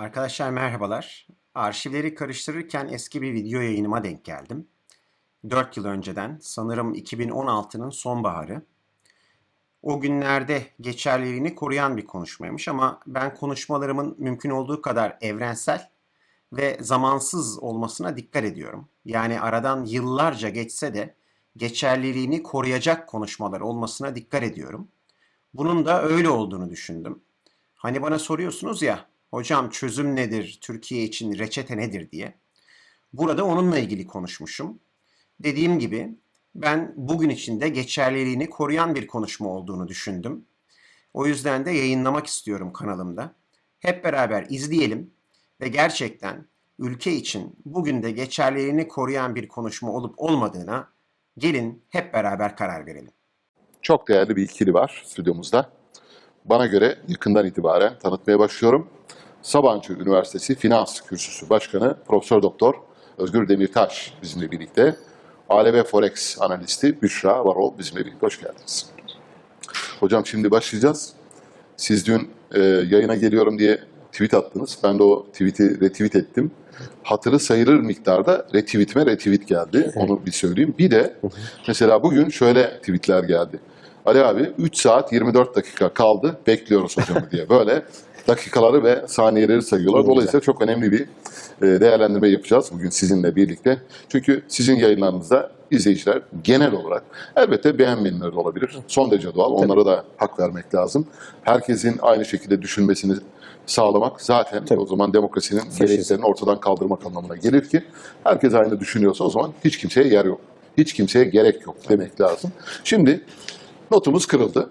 Arkadaşlar merhabalar. Arşivleri karıştırırken eski bir video yayınıma denk geldim. 4 yıl önceden sanırım 2016'nın sonbaharı. O günlerde geçerliliğini koruyan bir konuşmaymış ama ben konuşmalarımın mümkün olduğu kadar evrensel ve zamansız olmasına dikkat ediyorum. Yani aradan yıllarca geçse de geçerliliğini koruyacak konuşmalar olmasına dikkat ediyorum. Bunun da öyle olduğunu düşündüm. Hani bana soruyorsunuz ya, hocam çözüm nedir, Türkiye için reçete nedir diye. Burada onunla ilgili konuşmuşum. Dediğim gibi ben bugün için de geçerliliğini koruyan bir konuşma olduğunu düşündüm. O yüzden de yayınlamak istiyorum kanalımda. Hep beraber izleyelim ve gerçekten ülke için bugün de geçerliliğini koruyan bir konuşma olup olmadığına gelin hep beraber karar verelim. Çok değerli bir ikili var stüdyomuzda. Bana göre yakından itibaren tanıtmaya başlıyorum. Sabancı Üniversitesi Finans Kürsüsü Başkanı Profesör Doktor Özgür Demirtaş bizimle birlikte. ALV Forex analisti Büşra Varol bizimle birlikte. Hoş geldiniz. Hocam şimdi başlayacağız. Siz dün e, yayına geliyorum diye tweet attınız. Ben de o tweet'i retweet ettim. Hatırı sayılır miktarda retweetime retweet geldi. Onu bir söyleyeyim. Bir de mesela bugün şöyle tweetler geldi. Ali abi 3 saat 24 dakika kaldı. Bekliyoruz hocamı diye. Böyle dakikaları ve saniyeleri sayıyorlar. Dolayısıyla çok önemli bir e, değerlendirme yapacağız bugün sizinle birlikte. Çünkü sizin yayınlarınızda izleyiciler genel olarak elbette beğenmeyenler de olabilir. Son derece doğal. Onlara da hak vermek lazım. Herkesin aynı şekilde düşünmesini sağlamak zaten o zaman demokrasinin gereklerini ortadan kaldırmak anlamına gelir ki herkes aynı düşünüyorsa o zaman hiç kimseye yer yok. Hiç kimseye gerek yok demek lazım. Şimdi notumuz kırıldı.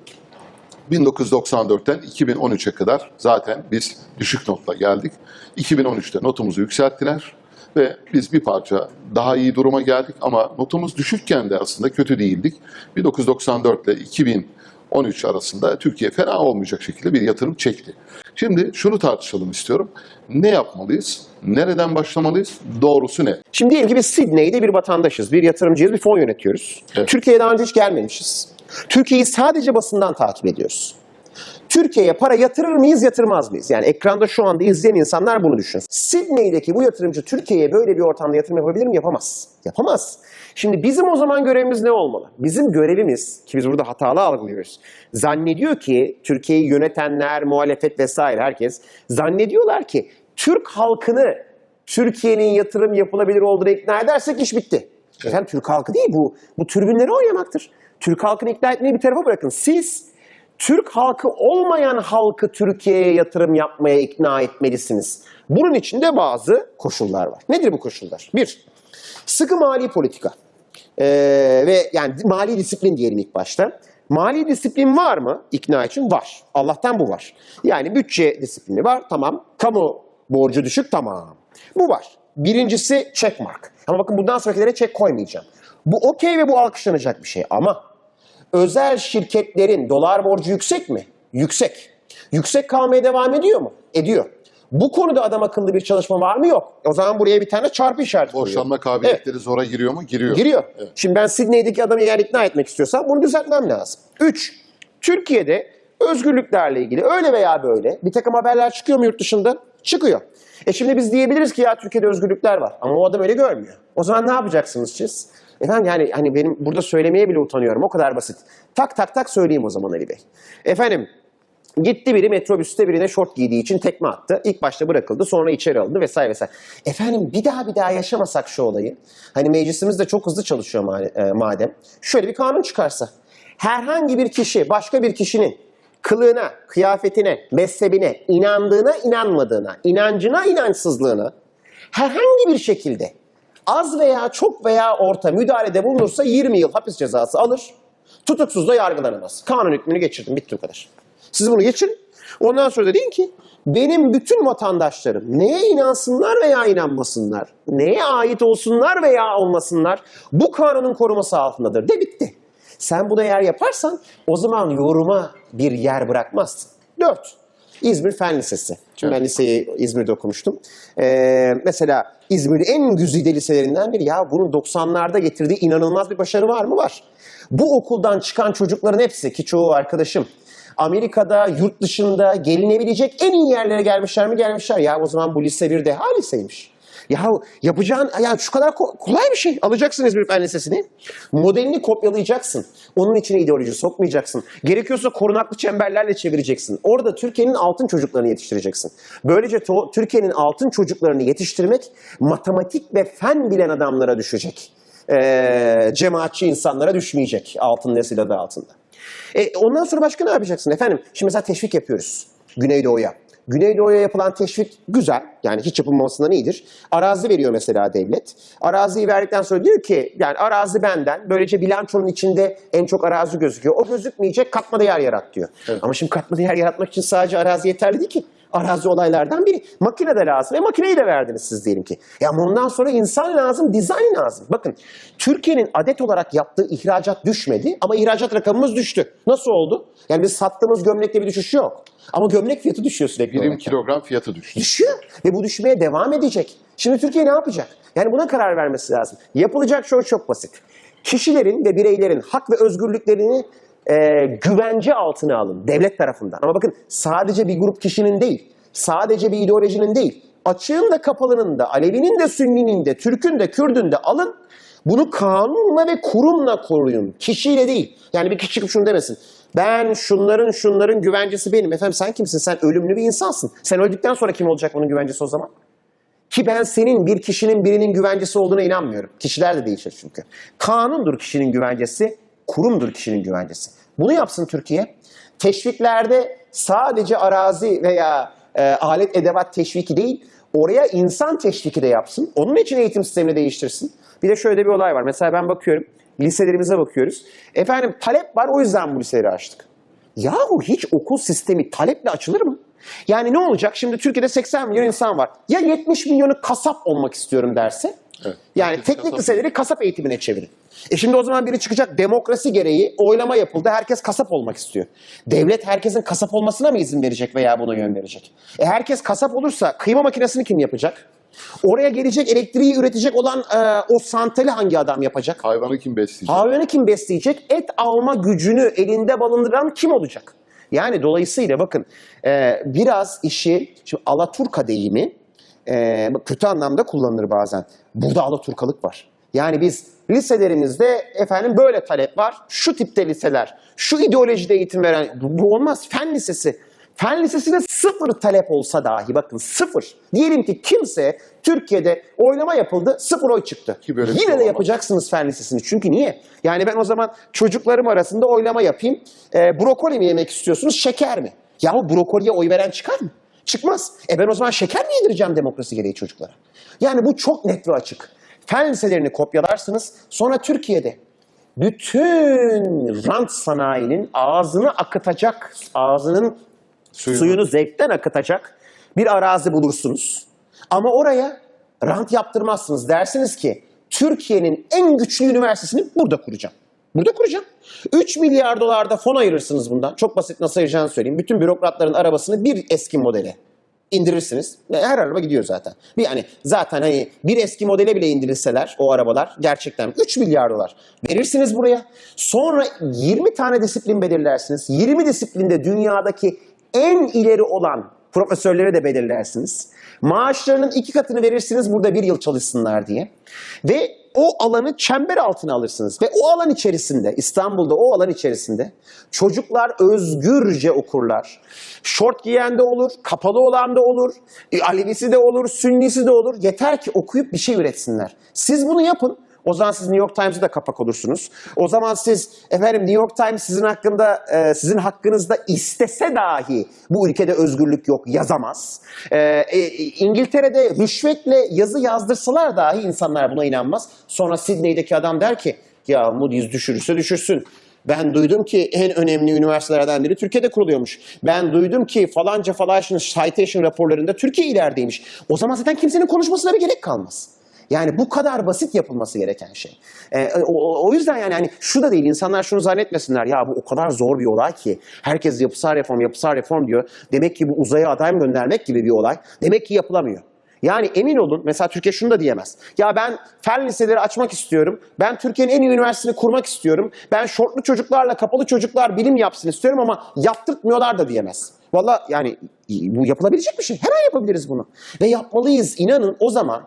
1994'ten 2013'e kadar zaten biz düşük notla geldik. 2013'te notumuzu yükselttiler ve biz bir parça daha iyi duruma geldik ama notumuz düşükken de aslında kötü değildik. 1994 ile 2013 arasında Türkiye fena olmayacak şekilde bir yatırım çekti. Şimdi şunu tartışalım istiyorum. Ne yapmalıyız? Nereden başlamalıyız? Doğrusu ne? Şimdi diyelim ki biz Sydney'de bir vatandaşız, bir yatırımcıyız, bir fon yönetiyoruz. Evet. Türkiye'ye daha önce hiç gelmemişiz. Türkiye'yi sadece basından takip ediyoruz. Türkiye'ye para yatırır mıyız, yatırmaz mıyız? Yani ekranda şu anda izleyen insanlar bunu düşünsün. Sydney'deki bu yatırımcı Türkiye'ye böyle bir ortamda yatırım yapabilir mi? Yapamaz. Yapamaz. Şimdi bizim o zaman görevimiz ne olmalı? Bizim görevimiz, ki biz burada hatalı algılıyoruz, zannediyor ki Türkiye'yi yönetenler, muhalefet vesaire herkes zannediyorlar ki Türk halkını Türkiye'nin yatırım yapılabilir olduğunu ikna edersek iş bitti. Efendim Türk halkı değil bu. Bu türbünleri oynamaktır. Türk halkını ikna etmeyi bir tarafa bırakın. Siz Türk halkı olmayan halkı Türkiye'ye yatırım yapmaya ikna etmelisiniz. Bunun için de bazı koşullar var. Nedir bu koşullar? Bir, sıkı mali politika. Ee, ve yani mali disiplin diyelim ilk başta. Mali disiplin var mı ikna için? Var. Allah'tan bu var. Yani bütçe disiplini var. Tamam. Kamu borcu düşük. Tamam. Bu var. Birincisi checkmark. Ama bakın bundan sonrakilere check koymayacağım. Bu okey ve bu alkışlanacak bir şey. Ama özel şirketlerin dolar borcu yüksek mi? Yüksek. Yüksek kalmaya devam ediyor mu? Ediyor. Bu konuda adam akıllı bir çalışma var mı? Yok. O zaman buraya bir tane çarpı işareti. Boşanma kabiliyetleri zora giriyor mu? Giriyor. Giriyor. Şimdi ben Sydney'deki adamı eğer ikna etmek istiyorsam bunu düzeltmem lazım. Üç, Türkiye'de özgürlüklerle ilgili öyle veya böyle bir takım haberler çıkıyor mu yurt dışında? Çıkıyor. E şimdi biz diyebiliriz ki ya Türkiye'de özgürlükler var. Ama o adam öyle görmüyor. O zaman ne yapacaksınız siz? Efendim yani hani benim burada söylemeye bile utanıyorum. O kadar basit. Tak tak tak söyleyeyim o zaman Ali Bey. Efendim Gitti biri metrobüste birine şort giydiği için tekme attı. İlk başta bırakıldı sonra içeri alındı vesaire vesaire. Efendim bir daha bir daha yaşamasak şu olayı. Hani meclisimiz de çok hızlı çalışıyor e, madem. Şöyle bir kanun çıkarsa. Herhangi bir kişi başka bir kişinin kılığına, kıyafetine, mezhebine, inandığına, inanmadığına, inancına, inançsızlığına herhangi bir şekilde az veya çok veya orta müdahalede bulunursa 20 yıl hapis cezası alır. Tutuksuz da yargılanamaz. Kanun hükmünü geçirdim. Bitti bu kadar. Siz bunu geçin. Ondan sonra da deyin ki benim bütün vatandaşlarım neye inansınlar veya inanmasınlar, neye ait olsunlar veya olmasınlar bu kanunun koruması altındadır. De bitti. Sen buna yer yaparsan o zaman yoruma bir yer bırakmazsın. Dört. İzmir Fen Lisesi. Şimdi ben liseyi İzmir'de okumuştum. Ee, mesela İzmir'in en güzide liselerinden biri. Ya bunun 90'larda getirdiği inanılmaz bir başarı var mı? Var. Bu okuldan çıkan çocukların hepsi ki çoğu arkadaşım Amerika'da, yurt dışında gelinebilecek en iyi yerlere gelmişler mi? Gelmişler. Ya o zaman bu lise bir deha liseymiş. Ya yapacağın ya şu kadar ko- kolay bir şey. Alacaksın İzmir Fen Lisesi'ni. Modelini kopyalayacaksın. Onun içine ideoloji sokmayacaksın. Gerekiyorsa korunaklı çemberlerle çevireceksin. Orada Türkiye'nin altın çocuklarını yetiştireceksin. Böylece Türkiye'nin altın çocuklarını yetiştirmek matematik ve fen bilen adamlara düşecek. Ee, cemaatçi insanlara düşmeyecek altın nesil adı altında. E, ondan sonra başka ne yapacaksın efendim? Şimdi mesela teşvik yapıyoruz Güneydoğu'ya. Güneydoğu'ya yapılan teşvik güzel. Yani hiç yapılmamasından iyidir. Arazi veriyor mesela devlet. Araziyi verdikten sonra diyor ki yani arazi benden. Böylece bilançonun içinde en çok arazi gözüküyor. O gözükmeyecek katma değer yarat diyor. Ama şimdi katma değer yaratmak için sadece arazi yeterli değil ki. Arazi olaylardan biri. Makine de lazım. Ve makineyi de verdiniz siz diyelim ki. Ya ama ondan sonra insan lazım, dizayn lazım. Bakın Türkiye'nin adet olarak yaptığı ihracat düşmedi ama ihracat rakamımız düştü. Nasıl oldu? Yani biz sattığımız gömlekte bir düşüş yok. Ama gömlek fiyatı düşüyor sürekli. Birim kilogram fiyatı düştü. Düşüyor ve bu düşmeye devam edecek. Şimdi Türkiye ne yapacak? Yani buna karar vermesi lazım. Yapılacak şey çok basit. Kişilerin ve bireylerin hak ve özgürlüklerini e, güvence altına alın devlet tarafından. Ama bakın sadece bir grup kişinin değil, sadece bir ideolojinin değil, açığın da kapalının da, Alevinin de Sünninin de, Türk'ün de, Kürd'ün de alın. Bunu kanunla ve kurumla koruyun. Kişiyle değil. Yani bir kişi çıkıp şunu demesin. Ben şunların şunların güvencesi benim. Efendim sen kimsin? Sen ölümlü bir insansın. Sen öldükten sonra kim olacak bunun güvencesi o zaman? Ki ben senin bir kişinin birinin güvencesi olduğuna inanmıyorum. Kişiler de değişir çünkü. Kanundur kişinin güvencesi, kurumdur kişinin güvencesi. Bunu yapsın Türkiye. Teşviklerde sadece arazi veya e, alet edevat teşviki değil, oraya insan teşviki de yapsın. Onun için eğitim sistemini değiştirsin. Bir de şöyle bir olay var. Mesela ben bakıyorum, liselerimize bakıyoruz. Efendim talep var o yüzden bu liseleri açtık. Yahu hiç okul sistemi taleple açılır mı? Yani ne olacak? Şimdi Türkiye'de 80 milyon insan var. Ya 70 milyonu kasap olmak istiyorum derse? Evet. Yani Herkes teknik kasap. liseleri kasap eğitimine çevirin. E şimdi o zaman biri çıkacak demokrasi gereği oylama yapıldı. Herkes kasap olmak istiyor. Devlet herkesin kasap olmasına mı izin verecek veya buna yön verecek? E herkes kasap olursa kıyma makinesini kim yapacak? Oraya gelecek elektriği üretecek olan e, o santali hangi adam yapacak? Hayvanı kim besleyecek? Hayvanı kim besleyecek? Et alma gücünü elinde balındıran kim olacak? Yani dolayısıyla bakın e, biraz işi, şimdi Alaturka deyimi e, kötü anlamda kullanılır bazen. Burada Alaturkalık var. Yani biz liselerimizde efendim böyle talep var. Şu tipte liseler, şu ideolojide eğitim veren, bu, olmaz. Fen lisesi. Fen lisesine sıfır talep olsa dahi bakın sıfır. Diyelim ki kimse Türkiye'de oylama yapıldı sıfır oy çıktı. Yine şey de yapacaksınız fen lisesini. Çünkü niye? Yani ben o zaman çocuklarım arasında oylama yapayım. Ee, brokoli mi yemek istiyorsunuz, şeker mi? Yahu brokoliye oy veren çıkar mı? Çıkmaz. E ben o zaman şeker mi yedireceğim demokrasi gereği çocuklara? Yani bu çok net ve açık. Fen liselerini kopyalarsınız. Sonra Türkiye'de bütün rant sanayinin ağzını akıtacak, ağzının Suyunu. suyunu zevkten akıtacak bir arazi bulursunuz. Ama oraya rant yaptırmazsınız. Dersiniz ki Türkiye'nin en güçlü üniversitesini burada kuracağım. Burada kuracağım. 3 milyar dolarda fon ayırırsınız bundan. Çok basit nasıl ayıracağını söyleyeyim. Bütün bürokratların arabasını bir eski modele indirirsiniz. Her araba gidiyor zaten. Yani zaten hani bir eski modele bile indirilseler o arabalar gerçekten 3 milyar dolar verirsiniz buraya. Sonra 20 tane disiplin belirlersiniz. 20 disiplinde dünyadaki en ileri olan profesörleri de belirlersiniz. Maaşlarının iki katını verirsiniz burada bir yıl çalışsınlar diye. Ve o alanı çember altına alırsınız. Ve o alan içerisinde, İstanbul'da o alan içerisinde çocuklar özgürce okurlar. Şort giyen de olur, kapalı olan da olur, e, Alevisi de olur, Sünnisi de olur. Yeter ki okuyup bir şey üretsinler. Siz bunu yapın. O zaman siz New York Times'ı da kapak olursunuz. O zaman siz efendim New York Times sizin hakkında e, sizin hakkınızda istese dahi bu ülkede özgürlük yok yazamaz. E, e, İngiltere'de rüşvetle yazı yazdırsalar dahi insanlar buna inanmaz. Sonra Sydney'deki adam der ki ya Moody's düşürürse düşürsün. Ben duydum ki en önemli üniversitelerden biri Türkiye'de kuruluyormuş. Ben duydum ki falanca falanca citation raporlarında Türkiye ilerideymiş. O zaman zaten kimsenin konuşmasına bir gerek kalmaz. Yani bu kadar basit yapılması gereken şey. Ee, o, o yüzden yani hani şu da değil insanlar şunu zannetmesinler ya bu o kadar zor bir olay ki herkes yapısal reform yapısal reform diyor. Demek ki bu uzaya aday mı göndermek gibi bir olay. Demek ki yapılamıyor. Yani emin olun mesela Türkiye şunu da diyemez. Ya ben fen liseleri açmak istiyorum. Ben Türkiye'nin en iyi üniversitesini kurmak istiyorum. Ben şortlu çocuklarla kapalı çocuklar bilim yapsın istiyorum ama yaptırtmıyorlar da diyemez. Valla yani bu yapılabilecek bir şey. Hemen yapabiliriz bunu. Ve yapmalıyız. İnanın o zaman.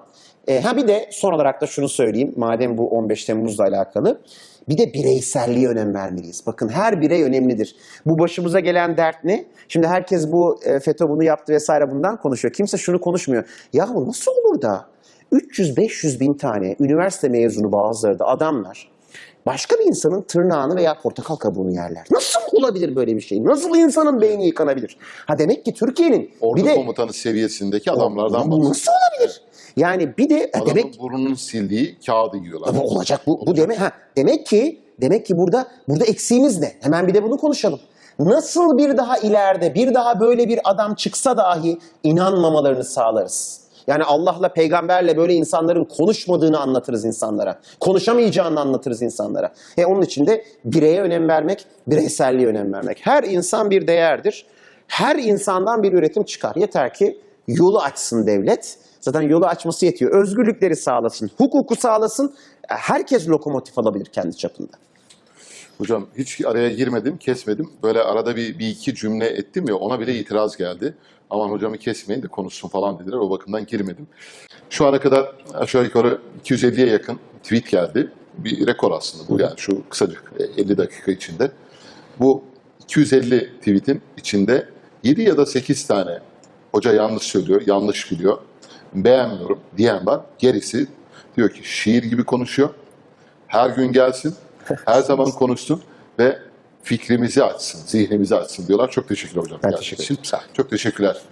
E, ha bir de son olarak da şunu söyleyeyim. Madem bu 15 Temmuz'la alakalı. Bir de bireyselliğe önem vermeliyiz. Bakın her birey önemlidir. Bu başımıza gelen dert ne? Şimdi herkes bu e, FETÖ bunu yaptı vesaire bundan konuşuyor. Kimse şunu konuşmuyor. Yahu nasıl olur da 300-500 bin tane üniversite mezunu bazıları da adamlar başka bir insanın tırnağını veya portakal kabuğunu yerler. Nasıl olabilir böyle bir şey? Nasıl insanın beyni yıkanabilir? Ha demek ki Türkiye'nin Ordu bir de komutanı seviyesindeki adamlardan bu bahsediyor. nasıl olabilir? Yani bir de Adamın demek burnunun sildiği kağıdı yiyorlar. ama olacak bu, bu demek ha demek ki demek ki burada burada eksiğimiz ne? Hemen bir de bunu konuşalım. Nasıl bir daha ileride bir daha böyle bir adam çıksa dahi inanmamalarını sağlarız. Yani Allah'la peygamberle böyle insanların konuşmadığını anlatırız insanlara. Konuşamayacağını anlatırız insanlara. E onun için de bireye önem vermek, bireyselliğe önem vermek. Her insan bir değerdir. Her insandan bir üretim çıkar. Yeter ki yolu açsın devlet. Zaten yolu açması yetiyor. Özgürlükleri sağlasın, hukuku sağlasın. Herkes lokomotif alabilir kendi çapında. Hocam hiç araya girmedim, kesmedim. Böyle arada bir, bir iki cümle ettim ya ona bile itiraz geldi. Aman hocamı kesmeyin de konuşsun falan dediler. O bakımdan girmedim. Şu ana kadar aşağı yukarı 250'ye yakın tweet geldi. Bir rekor aslında bu yani şu kısacık e, 50 dakika içinde. Bu 250 tweetin içinde 7 ya da 8 tane hoca yanlış söylüyor, yanlış biliyor, beğenmiyorum diyen var. Gerisi diyor ki şiir gibi konuşuyor. Her gün gelsin, her zaman konuşsun ve fikrimizi açsın, zihnimizi açsın diyorlar. Çok teşekkür hocam. Ben teşekkür ederim. Çok teşekkürler.